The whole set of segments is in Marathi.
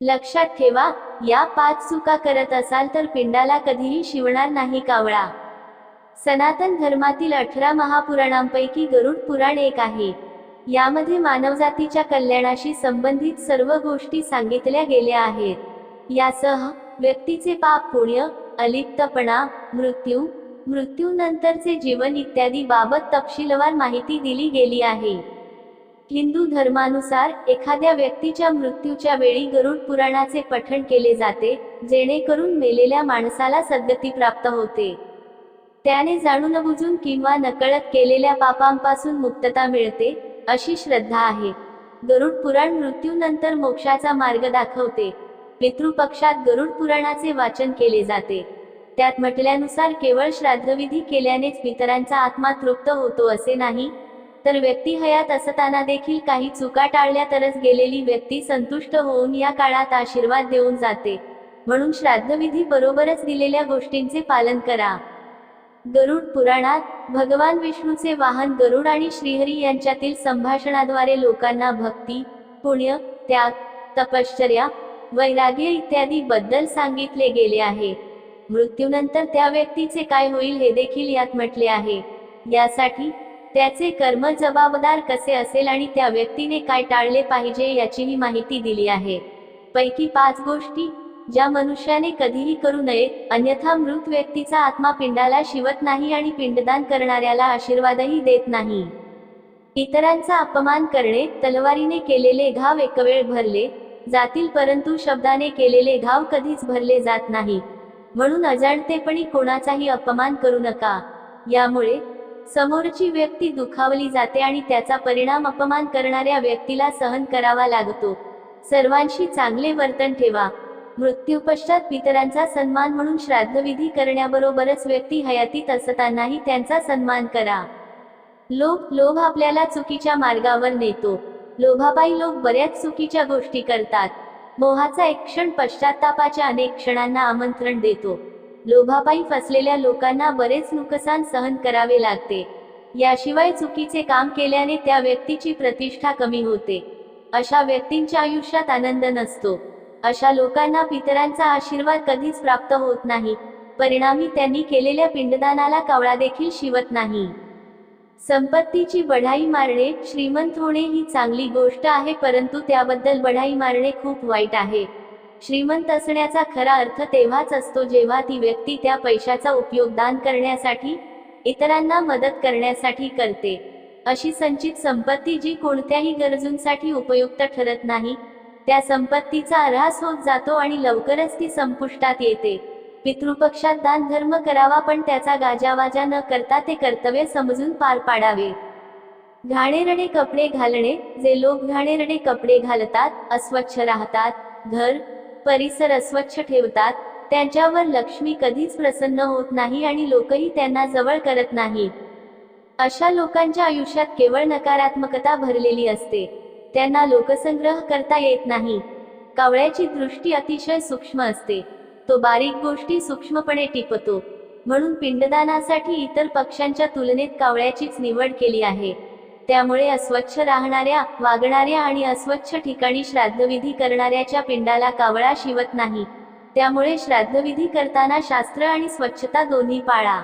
लक्षात ठेवा या पाच चुका करत असाल तर पिंडाला कधीही शिवणार नाही कावळा. सनातन धर्मातील अठरा महापुराणांपैकी गरुड पुराण एक आहे. यामध्ये मानवजातीच्या कल्याणाशी संबंधित सर्व गोष्टी सांगितल्या गेल्या आहेत. यासह व्यक्तीचे पाप पुण्य अलिप्तपणा मृत्यू मृत्यूनंतरचे जीवन इत्यादी बाबत तपशीलवार माहिती दिली गेली आहे. हिंदू धर्मानुसार एखाद्या व्यक्तीच्या मृत्यूच्या वेळी गरुड पुराणाचे पठण केले जाते जेणेकरून मेलेल्या माणसाला सद्गती प्राप्त होते. त्याने जाणून बुजून किंवा नकळत केलेल्या पापांपासून मुक्तता मिळते अशी श्रद्धा आहे. गरुड पुराण मृत्यूनंतर मोक्षाचा मार्ग दाखवते. पितृपक्षात गरुड पुराणाचे वाचन केले जाते. त्यात म्हटल्यानुसार केवळ श्राद्धविधी केल्यानेच पितरांचा आत्मा तृप्त होतो असे नाही तर व्यक्ती हयात असताना देखील काही चुका टाळल्या तरच गेलेली व्यक्ती संतुष्ट होऊन या काळात आशीर्वाद देऊन जाते. म्हणून श्राद्धविधी बरोबरच दिलेल्या गोष्टींचे पालन करा. गरुड पुराणात भगवान विष्णूचे वाहन गरुड आणि श्रीहरी यांच्यातील संभाषणाद्वारे लोकांना भक्ती पुण्य त्याग तपश्चर्या वैराग्य इत्यादी बद्दल सांगितले गेले आहे. मृत्यूनंतर त्या व्यक्तीचे काय होईल हे देखील यात म्हटले आहे. यासाठी त्याचे कर्म जबाबदार कसे असेल आणि त्या व्यक्तीने काय टाळले पाहिजे याचीही माहिती दिली आहे. पैकी पाच गोष्टी ज्या मनुष्याने कधीही करू नये अन्यथा मृत व्यक्तीचा आत्मा पिंडाला शिवत नाही आणि पिंडदान करणाऱ्याला आशीर्वादही देत नाही. इतरांचा अपमान करणे तलवारीने केलेले घाव एकवेळ भरले जातील परंतु शब्दाने केलेले घाव कधीच भरले जात नाही. म्हणून अजाणतेपणी कोणाचाही अपमान करू नका. यामुळे समोरची व्यक्ती दुखावली जाते आणि त्याचा परिणाम अपमान करणाऱ्या व्यक्तीला सहन करावा लागतो. सर्वांशी चांगले वर्तन ठेवा. मृत्यूपश्चात पितरांचा सन्मान म्हणून श्राद्धविधी करण्याबरोबरच व्यक्ती हयातीत असतानाही त्यांचा सन्मान करा. लोभ लोभ आपल्याला चुकीच्या मार्गावर नेतो. लोभाबाई लोक बऱ्याच चुकीच्या गोष्टी करतात. मोहाचा एक क्षण पश्चातापाच्या अनेक क्षणांना आमंत्रण देतो. लोभापायी फसलेल्या लोकांना बरेच नुकसान सहन करावे लागते. याशिवाय चुकीचे काम केल्याने त्या व्यक्तीची प्रतिष्ठा कमी होते. अशा व्यक्तींच्या आयुष्यात आनंद नसतो. अशा लोकांना पितरांचा आशीर्वाद कधीच प्राप्त होत नाही. परिणामी त्यांनी केलेल्या पिंडदानाला कावळा देखील शिवत नाही. संपत्तीची बढाई मारणे श्रीमंत होणे ही चांगली गोष्ट आहे परंतु त्याबद्दल बढाई मारणे खूप वाईट आहे. श्रीमंत असण्याचा खरा अर्थ तेव्हाच असतो जेव्हा ती व्यक्ती त्या पैशाचा उपयोग दान करण्यासाठी इतरांना मदत करण्यासाठी करते. अशी संचित संपत्ती जी कोणत्याही गरजूंसाठी उपयुक्त ठरत नाही त्या संपत्तीचा ऱ्हास होत जातो आणि लवकरच ती संपुष्टात येते. पितृपक्षात दान धर्म करावा पण त्याचा गाजावाजा न करता ते कर्तव्य समजून पार पाडावे. घाणेरडे कपडे घालणे जे लोक घाणेरडे कपडे घालतात अस्वच्छ राहतात घर परिसर अस्वच्छ ठेवतात. त्यांच्यावर लक्ष्मी कधीच प्रसन्न होत नाही आणि लोकही त्यांना जवळ करत नाही. अशा लोकांच्या आयुष्यात केवळ नकारात्मकता भरलेली असते. त्यांना लोकसंग्रह करता येत नाही. कावळ्याची दृष्टी अतिशय सूक्ष्म असते. तो बारीक गोष्टी सूक्ष्मपणे टिपतो. म्हणून पिंडदानासाठी इतर पक्ष्यांच्या तुलनेत कावळ्याचीच निवड केली आहे. त्यामुळे अस्वच्छ राहणाऱ्या वागणाऱ्या आणि अस्वच्छ ठिकाणी श्राद्धविधी करणाऱ्याच्या पिंडाला कावळा शिवत नाही. त्यामुळे श्राद्धविधी करताना शास्त्र आणि स्वच्छता दोन्ही पाळा.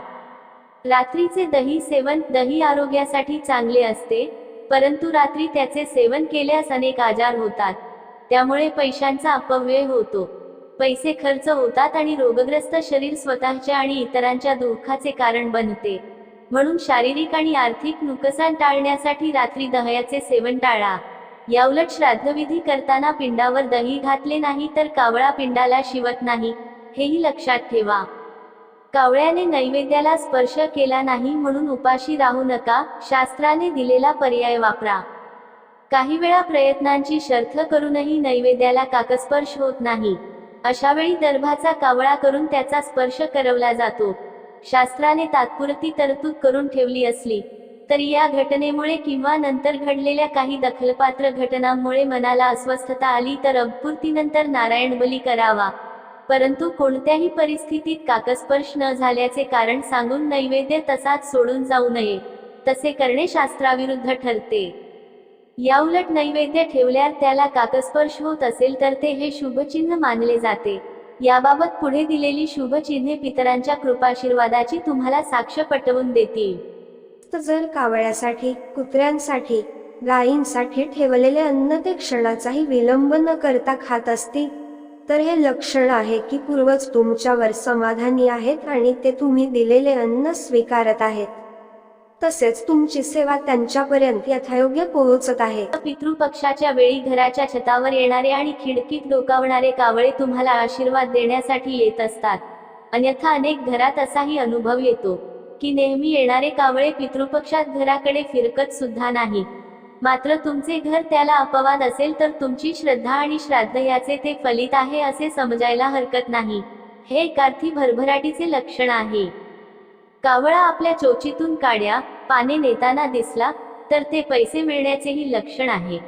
रात्रीचे दही सेवन दही आरोग्यासाठी चांगले असते परंतु रात्री त्याचे सेवन केल्यास अनेक आजार होतात. त्यामुळे पैशांचा अपव्यय होतो. पैसे खर्च होतात आणि रोगग्रस्त शरीर स्वतःच्या आणि इतरांच्या दुःखाचे कारण बनते. म्हणून शारीरिक आणि आर्थिक नुकसान टाळण्यासाठी रात्री दह्याचे सेवन टाळा. याउलट श्राद्धविधी करताना पिंडावर दही घातले नाही तर कावळा पिंडाला शिवत नाही हेही लक्षात ठेवा. कावळ्याने नैवेद्याला स्पर्श केला नाही म्हणून उपाशी राहू नका शास्त्राने दिलेला पर्याय वापरा. काही वेळा प्रयत्नांची शर्थ करूनही नैवेद्याला काकस्पर्श होत नाही. अशावेळी दर्भाचा कावळा करून त्याचा स्पर्श करवला जातो. शास्त्राने तात्पुरती तरतूद करून ठेवली असली तरी या घटनेमुळे किंवा नंतर घडलेल्या काही दखलपात्र घटनांमुळे मनाला अस्वस्थता आली तर अभपूर्तीनंतर नारायण बली करावा. परंतु कोणत्याही परिस्थितीत काकस्पर्श न झाल्याचे कारण सांगून नैवेद्य तसाच सोडून जाऊ नये तसे करणे शास्त्राविरुद्ध ठरते. याउलट नैवेद्य ठेवल्यावर त्याला काकस्पर्श होत असेल तर ते हे शुभचिन्ह मानले जाते. याबाबत पुढे दिलेली शुभचिन्हे पितरांच्या कृपाशीर्वादाची तुम्हाला साक्ष पटवून देतील. तर जर कावळ्यासाठी कुत्र्यांसाठी गायींसाठी ठेवलेले अन्न ते क्षणाचाही विलंब न करता खात असतील तर हे लक्षण आहे की पूर्वज तुमच्यावर समाधानी आहेत आणि ते तुम्ही दिलेले अन्न स्वीकारत आहेत. तसेच तुमची सेवा त्यांच्यापर्यंत यथायोग्य पोहोचत आहे. पितृपक्षाच्या वेळी घराच्या छतावर येणारे आणि खिडकीत डोकावणारे कावळे तुम्हाला आशीर्वाद देण्यासाठी येत असतात. अन्यथा अनेक घरात असाही अनुभव येतो की नेहमी येणारे कावळे पितृपक्षात घराकडे फिरकत सुद्धा नाही. मात्र तुमचे घर त्याला अपवाद असेल तर तुमची श्रद्धा आणि श्राद्ध याचे ते फलित आहे असे समजायला हरकत नाही. हे एकार्थी भरभराटीचे लक्षण आहे. कावळा आपल्या चोचीतून काड्या पाने नेताना दिसला तर ते पैसे मिळण्याचेही लक्षण आहे.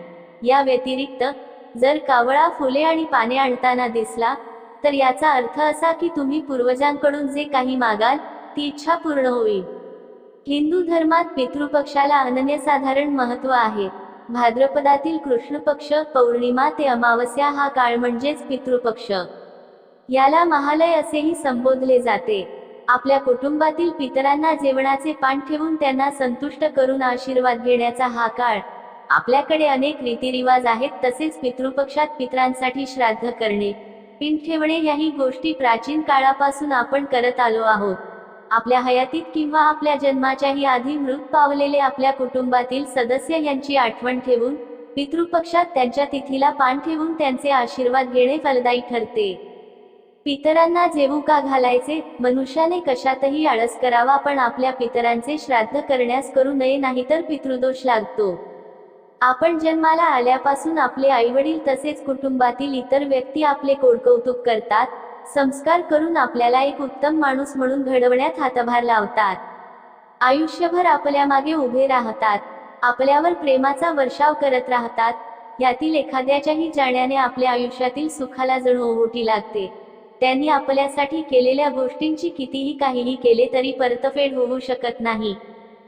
या व्यतिरिक्त जर कावळा फुले आणि पाने आणताना दिसला तर याचा अर्थ असा की तुम्ही पूर्वजांकडून जे काही मागाल ती इच्छा पूर्ण होईल. हिंदू धर्मात पितृपक्षाला अनन्यसाधारण महत्त्व आहे. भाद्रपदातील कृष्ण पक्ष पौर्णिमा ते अमावस्या हा काळ म्हणजेच पितृपक्ष. याला महालय असेही संबोधले जाते. आपल्या कुटुंबातील पितरांना जेवणाचे पान ठेवून त्यांना संतुष्ट करून आशीर्वाद घेण्याचा हा काळ आपल्याकडे अनेक रीतिरिवाज आहेत तसेच पितृपक्षात पितरांसाठी श्राद्ध करणे पिन ठेवणे याही गोष्टी प्राचीन काळापासून आपण करत आलो आहोत. आपल्या हयातीत किंवा आपल्या जन्माच्याही आधी मृत पावलेले आपल्या कुटुंबातील सदस्य यांची आठवण ठेवून पितृपक्षात त्यांच्या तिथीला पान ठेवून त्यांचे आशीर्वाद घेणे फलदायी ठरते. पितरांना जेवू का घालायचे? मनुष्याने कशातही आळस करावा पण आपल्या पितरांचे श्राद्ध करण्यास करू नये नाहीतर पितृदोष लागतो. आपण जन्माला आल्यापासून आपले आईवडील तसेच कुटुंबातील इतर व्यक्ती आपले कोडकौतुक करतात संस्कार करून आपल्याला एक उत्तम माणूस म्हणून घडवण्यात हातभार लावतात. आयुष्यभर आपल्या मागे उभे राहतात आपल्यावर प्रेमाचा वर्षाव करत राहतात यातील एखाद्याच्याही जाण्याने आपल्या आयुष्यातील सुखाला जणू ओहोटी लागते. त्यांनी आपल्यासाठी केलेल्या गोष्टींची कितीही काहीही केले तरी परतफेड होऊ शकत नाही.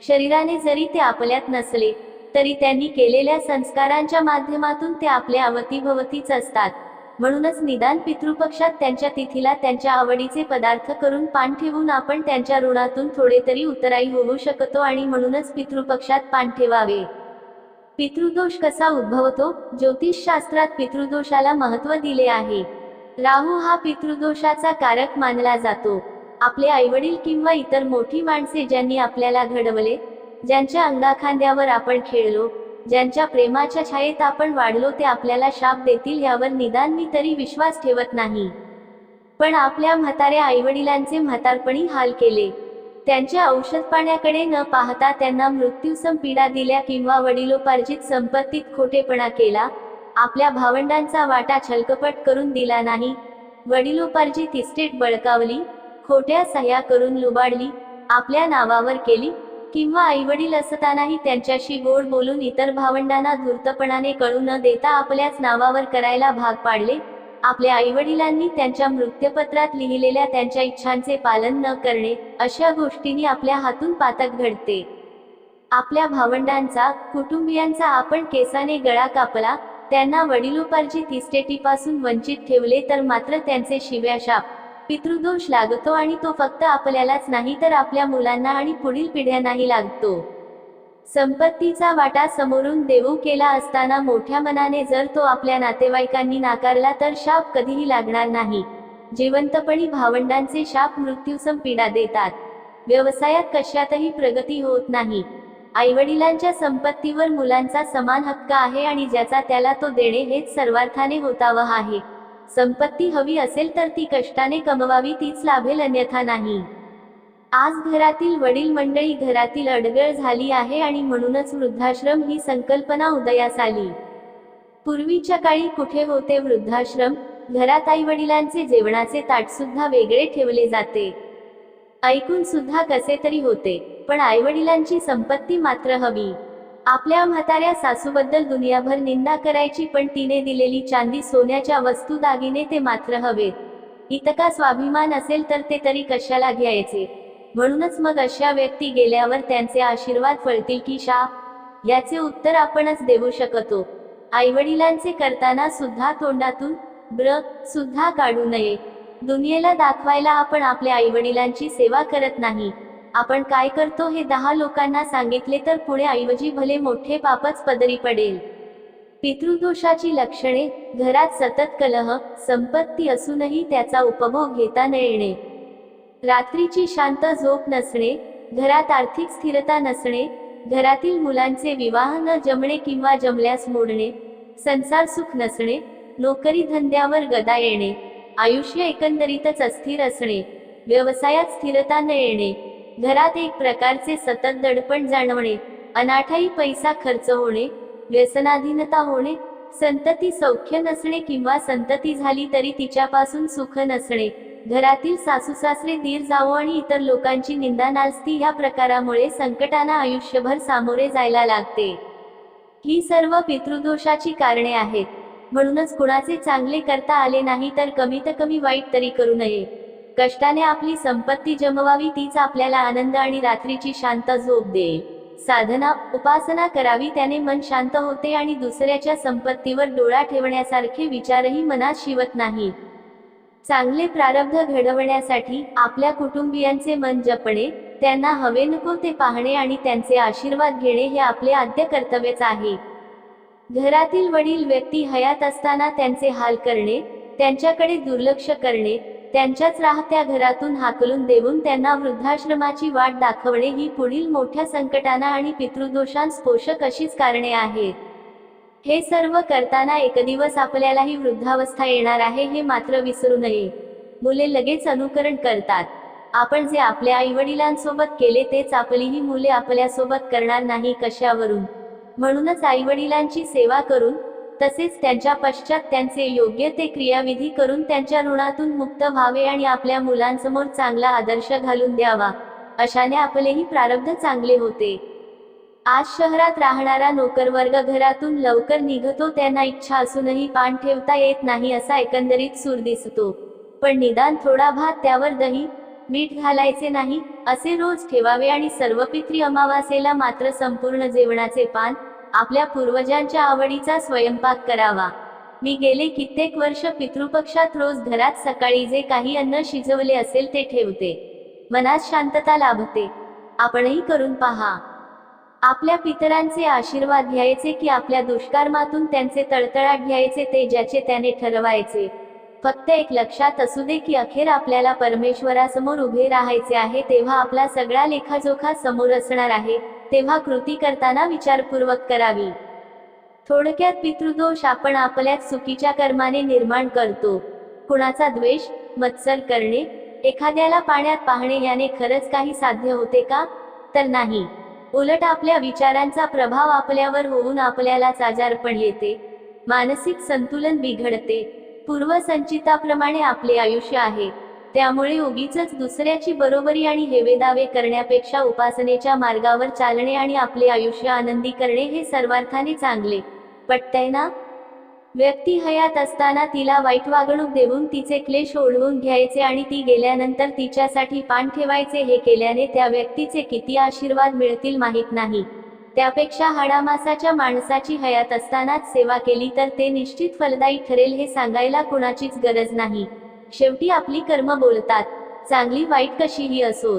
शरीराने जरी ते आपल्यात नसले तरी त्यांनी केलेल्या संस्कारांच्या माध्यमातून ते आपल्या अवतीभवतीच असतात. म्हणूनच निदान पितृपक्षात त्यांच्या तिथीला त्यांच्या आवडीचे पदार्थ करून पान ठेवून आपण त्यांच्या ऋणातून थोडे तरी उतराई होऊ शकतो आणि म्हणूनच पितृपक्षात पान ठेवावे. पितृदोष कसा उद्भवतो? ज्योतिषशास्त्रात पितृदोषाला महत्त्व दिले आहे. राहू हा पितृदोषाचा कारक मानला जातो. आपले आईवडील किंवा इतर मोठी माणसे ज्यांनी आपल्याला घडवले ज्यांच्या अंगाखांद्यावर आपण खेळलो ज्यांच्या प्रेमाच्या छायेत आपण वाढलो ते आपल्याला शाप देतील यावर निदान मी तरी विश्वास ठेवत नाही. पण आपल्या म्हाताऱ्या आईवडिलांचे म्हातारपणी हाल केले. त्यांच्या औषध पाण्याकडे न पाहता त्यांना मृत्यूसम पीडा दिल्या किंवा वडिलोपार्जित संपत्तीत खोटेपणा केला आपल्या भावंडांचा वाटा छलकपट करून दिला नाही. वडिलोपार्जित इस्टेट बळकावली खोट्या सह्या करून लुबाडली आपल्या नावावर केली किंवा आईवडील असतानाही त्यांच्याशी गोड बोलून इतर भावंडांना धूर्तपणाने कळू न देता आपल्याच नावावर करायला भाग पाडले आपल्या आईवडिलांनी त्यांच्या मृत्यपत्रात लिहिलेल्या त्यांच्या इच्छांचे पालन न करणे अशा गोष्टींनी आपल्या हातून पातक घडते. आपल्या भावंडांचा कुटुंबियांचा आपण केसाने गळा कापला त्यांना वडिलोपार्जित इस्टेटीपासून वंचित ठेवले तर मात्र त्यांचे शिव्या शाप पितृदोष लागतो आणि तो फक्त आपल्यालाच नाही तर आपल्या मुलांना आणि पुढील पिढ्यांनाही लागतो. संपत्तीचा वाटा समोरून देऊ केला असताना मोठ्या मनाने जर तो आपल्या नातेवाईकांनी नाकारला तर शाप कधीही लागणार नाही. जिवंतपणी भावंडांचे शाप मृत्यूसम पीडा देतात. व्यवसायात कशातही प्रगती होत नाही. आईवडिलांच्या संपत्तीवर मुलांचा समान हक्क आहे आणि ज्याचा त्याला तो देणे हेच सर्वार्थाने होतावं आहे. संपत्ती हवी असेल तर ती कष्टाने कमवावी तीच लाभेल अन्यथा नाही. आज घरातील वडील मंडळी घरातील अडगळ झाली आहे आणि म्हणूनच वृद्धाश्रम ही संकल्पना उदयास आली. पूर्वीच्या काळी कुठे होते वृद्धाश्रम? घरात आई वडिलांचे जेवणाचे ताट सुद्धा वेगळे ठेवले जाते. ऐकून सुद्धा कसे तरी होते. पण आईवडिलांची संपत्ती मात्र हवी. आपल्या म्हाताऱ्या सासूबद्दल दुनियाभर निंदा करायची पण तिने दिलेली चांदी सोन्याच्या वस्तू दागिने ते मात्र हवेत. इतका स्वाभिमान असेल तर ते तरी कशाला घ्यायचे? म्हणूनच मग अशा व्यक्ती गेल्यावर त्यांचे आशीर्वाद फळतील की शा? याचे उत्तर आपणच देऊ शकतो. आईवडिलांचे करताना सुद्धा तोंडातून ब्र सुद्धा काढू नये. दुनियेला दाखवायला आपण आपल्या आईवडिलांची सेवा करत नाही. आपण काय करतो हे दहा लोकांना सांगितले तर पुढे ऐवजी भले मोठे पापच पदरी पडेल. पितृदोषाची लक्षणे घरात सतत कलह संपत्ती असूनही त्याचा उपभोग घेता न येणे. रात्रीची शांत झोप नसणे घरात आर्थिक स्थिरता नसणे घरातील मुलांचे विवाह न जमणे किंवा जमल्यास मोडणे संसार सुख नसणे नोकरी धंद्यावर गदा येणे आयुष्य एकंदरीतच अस्थिर असणे व्यवसायात स्थिरता न येणे. घरात एक प्रकारचे सतत दडपण जाणवणे अनाठाई पैसा खर्च होणे व्यसनाधीनता होणे संतती सौख्य नसणे किंवा संतती झाली तरी तिच्यापासून सुख नसणे घरातील सासूसासरे दीर जावो आणि इतर लोकांची निंदा नाचती या प्रकारामुळे संकटांना आयुष्यभर सामोरे जायला लागते. ही सर्व पितृदोषाची कारणे आहेत. म्हणूनच कुणाचे चांगले करता आले नाही तर कमीत कमी वाईट तरी करू नये. कष्टाने आपली संपत्ती जमवावी तीच आपल्याला आनंद आणि रात्रीची शांत झोप देईल. साधना उपासना करावी त्याने मन शांत होते आणि दुसऱ्याच्या संपत्तीवर डोळा ठेवण्यासारखे विचारही मनात शिवत नाही. चांगले प्रारब्ध घडवण्यासाठी आपल्या कुटुंबियांचे मन जपणे त्यांना हवे नको ते पाहणे आणि त्यांचे आशीर्वाद घेणे हे आपले आद्य कर्तव्यच आहे. घरातील वडील व्यक्ती हयात असताना त्यांचे हाल करणे त्यांच्याकडे दुर्लक्ष करणे त्यांच्याच राहत्या घरातून हाकलून देऊन त्यांना वृद्धाश्रमाची वाट दाखवणे ही पुढील मोठ्या संकटांना आणि पितृदोषांस पोषक अशीच कारणे आहेत. हे सर्व करताना एक दिवस आपल्यालाही वृद्धावस्था येणार आहे हे मात्र विसरू नये. मुले लगेच अनुकरण करतात. आपण जे आपल्या आई वडिलांसोबत केले तेच आपलीही मुले आपल्यासोबत करणार नाही कशावरून? म्हणूनच आई वडिलांची सेवा करून तसेच त्यांच्या पश्चात त्यांचे योग्य ते क्रियाविधी करून त्यांच्या ऋणातून मुक्त व्हावे आणि आपल्या मुलांसमोर चांगला आदर्श घालून द्यावा अशाने आपलेही प्रारब्ध चांगले होते. आज शहरात राहणारा नोकरवर्ग घरातून लवकर निघतो त्यांना इच्छा असूनही पान ठेवता येत नाही असा एकंदरीत सूर दिसतो. पण निदान थोडा भात त्यावर दही मीठ घालायचे नाही असे रोज ठेवावे आणि सर्व पित्री अमावासेला मात्र संपूर्ण जेवणाचे पान आपल्या पूर्वजांच्या आवडीचा स्वयंपाक करावा. मी गेले कित्येक वर्ष पितृपक्षात रोज घरात सकाळी जे काही अन्न शिजवले असेल ते ठेवते. मनात शांतता लाभते. आपणही करून पहा. आपल्या पितरांचे आशीर्वाद घ्यायचे की आपल्या दुष्कर्मातून त्यांचे तळतळाट घ्यायचे ते ज्याचे त्याने ठरवायचे. फक्त एक लक्षात असू दे की अखेर आपल्याला परमेश्वरासमोर उभे राहायचे आहे तेव्हा आपला सगळा लेखाजोखा समोर असणार आहे. तेव्हा कृती करताना विचारपूर्वक करावी. थोडक्यात पितृदोष आपण आपल्यात चुकीच्या कर्माने निर्माण करतो. कुणाचा द्वेष मत्सर करणे एखाद्याला पाण्यात पाहणे याने खरंच काही साध्य होते का? तर नाही. उलट आपल्या विचारांचा प्रभाव आपल्यावर होऊन आपल्यालाच आजारपण येते. मानसिक संतुलन बिघडते. पूर्वसंचिताप्रमाणे आपले आयुष्य आहे. त्यामुळे उगीच दुसऱ्याची बरोबरी आणि हेवेदावे करण्यापेक्षा उपासनेच्या मार्गावर चालणे आणि आपले आयुष्य आनंदी करणे हे सर्वार्थाने चांगले. पटतय ना? व्यक्ती हयात असताना तिला वाईट वागणूक देऊन तिचे क्लेश ओढवून घ्यायचे आणि ती गेल्यानंतर तिच्यासाठी पान ठेवायचे हे केल्याने त्या व्यक्तीचे किती आशीर्वाद मिळतील माहीत नाही. त्यापेक्षा हाडामासाच्या माणसाची हयात असतानाच सेवा केली तर ते निश्चित फलदायी ठरेल हे सांगायला कुणाचीच गरज नाही. शेवटी आपली कर्म बोलतात. चांगली वाईट कशीही असो.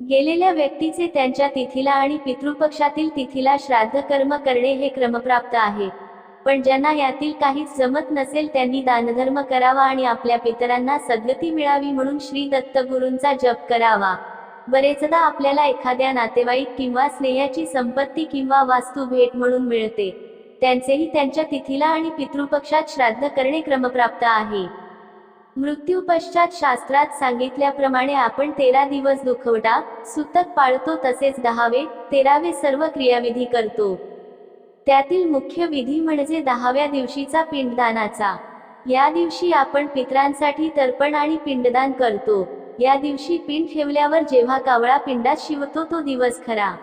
गेलेल्या व्यक्तीचे त्यांच्या तिथीला आणि पितृपक्षातील तिथीला श्राद्ध कर्म करणे हे क्रमप्राप्त आहे. पण ज्यांना यातील काहीच जमत नसेल त्यांनी दानधर्म करावा आणि आपल्या पितरांना सद्गती मिळावी म्हणून श्री दत्तगुरूंचा जप करावा. बरेचदा आपल्याला एखाद्या नातेवाईक किंवा स्नेहाची संपत्ती किंवा वास्तू भेट म्हणून मिळते. त्यांचेही त्यांच्या तिथीला आणि पितृपक्षात श्राद्ध करणे क्रमप्राप्त आहे. मृत्यू पश्चात शास्त्रात सांगितल्याप्रमाणे आपण तेरा दिवस दुखवटा सुतक पाळतो तसेच दहावे तेरावे सर्व क्रियाविधी करतो. त्यातील मुख्य विधी म्हणजे दहाव्या दिवशीचा पिंडदानाचा. या दिवशी आपण पित्रांसाठी तर्पण आणि पिंडदान करतो. या दिवशी पिंड ठेवल्यावर जेव्हा कावळा पिंडात शिवतो तो दिवस खरा.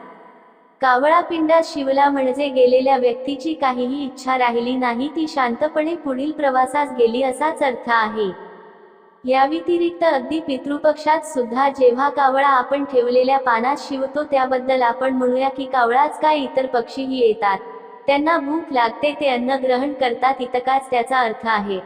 कावळा पिंडात शिवला म्हणजे गेलेल्या व्यक्तीची काहीही इच्छा राहिली नाही ती शांतपणे पुढील प्रवासास गेली असाच अर्थ आहे. या व्यतिरिक्त अगदी पितृपक्षात सुद्धा जेव्हा कावळा आपण ठेवलेल्या पानात शिवतो त्याबद्दल आपण म्हणूया की कावळाच काय इतर पक्षीही येतात. त्यांना भूक लागते ते अन्न ग्रहण करतात इतकाच त्याचा अर्थ आहे.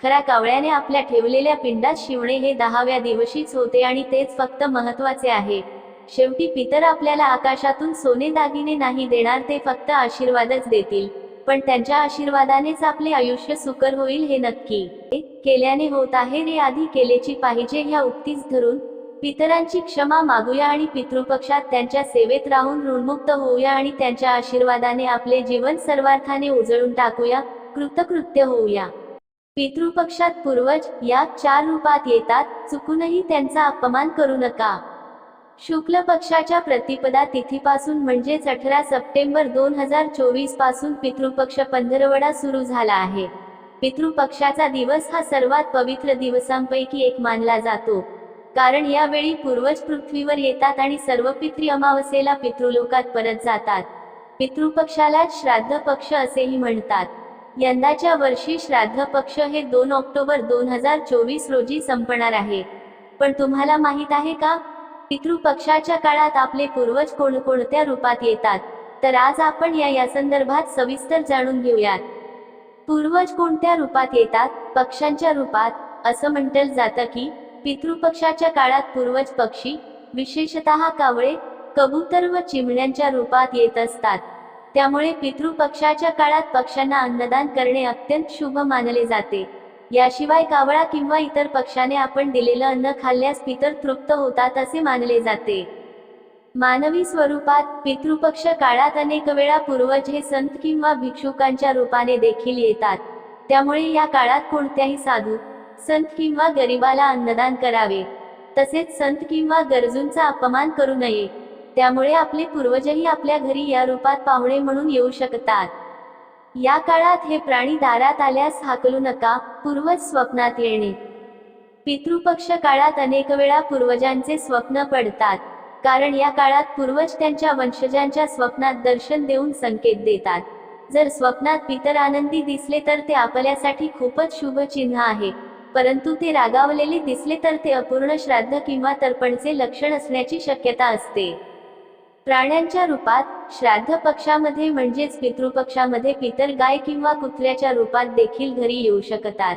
खऱ्या कावळ्याने आपल्या ठेवलेल्या पिंडात शिवणे हे दहाव्या दिवशीच होते आणि तेच फक्त महत्त्वाचे आहे. शेवटी पितर आपल्याला आकाशातून सोने दागिने नाही देणार ते फक्त आशीर्वादच देतील. पण त्यांच्या आशीर्वादानेच आपले आयुष्य सुकर होईल हे नक्की. हे केल्याने होत आहे रे आधी केलेची पाहिजे ह्या उक्तीच धरून पितरांची क्षमा मागूया आणि पितृपक्षात त्यांच्या सेवेत राहून ऋणमुक्त होऊया आणि त्यांच्या आशीर्वादाने आपले जीवन सर्वार्थाने उजळून टाकूया कृतकृत्य होऊया. पितृपक्षात पूर्वज या चार रूपात येतात चुकूनही त्यांचा अपमान करू नका. शुक्ल पक्षाच्या प्रतिपदा तिथीपासून म्हणजेच अठरा सप्टेंबर दोन हजार चोवीसपासून पितृपक्ष पंधरवडा सुरू झाला आहे. पितृपक्षाचा दिवस हा सर्वात पवित्र दिवसांपैकी एक मानला जातो. कारण यावेळी पूर्वज पृथ्वीवर येतात आणि सर्व पितृ अमावस्येला पितृलोकात परत जातात. पितृपक्षालाच श्राद्ध पक्ष असेही म्हणतात. यंदाच्या वर्षी श्राद्ध पक्ष हे दोन ऑक्टोबर दोन हजार चोवीस रोजी संपणार आहे. पण तुम्हाला माहीत आहे का? पितृपक्षाच्या काळात आपले पूर्वज कोणकोणत्या रूपात येतात? तर आज आपण या या संदर्भात सविस्तर जाणून घेऊयात. पूर्वज कोणत्या रूपात येतात? पक्ष्यांच्या रूपात असं म्हटलं जातं की पितृपक्षाच्या काळात पूर्वज पक्षी विशेषतः कावळे कबूतर व चिमण्यांच्या रूपात येत असतात. त्यामुळे पितृपक्षाच्या काळात पक्ष्यांना अन्नदान करणे अत्यंत शुभ मानले जाते. याशिवाय कावळा किंवा इतर पक्षाने आपण दिलेलं अन्न खाल्ल्यास पितर तृप्त होतात असे मानले जाते. मानवी स्वरूपात पितृपक्ष काळात अनेक वेळा पूर्वज हे संत किंवा भिक्षुकांच्या रूपाने देखील येतात. त्यामुळे या काळात कोणत्याही साधू संत किंवा गरिबाला अन्नदान करावे. तसेच संत किंवा गरजूंचा अपमान करू नये. त्यामुळे आपले पूर्वजही आपल्या घरी या रूपात पाहुणे म्हणून येऊ शकतात. या काळात हे प्राणी दारात आल्यास हाकलू नका पूर्वज स्वप्नात येणे. पितृपक्ष काळात अनेक वेळा पूर्वजांचे स्वप्न पडतात कारण या काळात पूर्वज त्यांच्या वंशजांच्या स्वप्नात दर्शन देऊन संकेत देतात. जर स्वप्नात पितर आनंदी दिसले तर ते आपल्यासाठी खूपच शुभ चिन्ह आहे परंतु ते रागावलेले दिसले तर ते अपूर्ण श्राद्ध किंवा तर्पणचे लक्षण असण्याची शक्यता असते. प्राण्यांच्या रूपात श्राद्ध पक्षामध्ये म्हणजेच पितृपक्षामध्ये पितर गाय किंवा कुत्र्याच्या रूपात देखील घरी येऊ शकतात.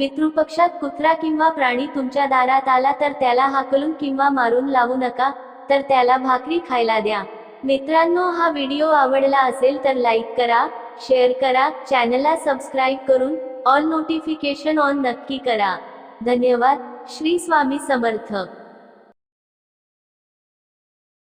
पितृपक्षात कुत्रा किंवा प्राणी तुमच्या दारात आला तर त्याला हाकलून किंवा मारून लावू नका तर त्याला भाकरी खायला द्या. मित्रांनो हा व्हिडिओ आवडला असेल तर लाईक करा शेअर करा चॅनलला सबस्क्राईब करून ऑल नोटिफिकेशन ऑन नक्की करा. धन्यवाद. श्री स्वामी समर्थ.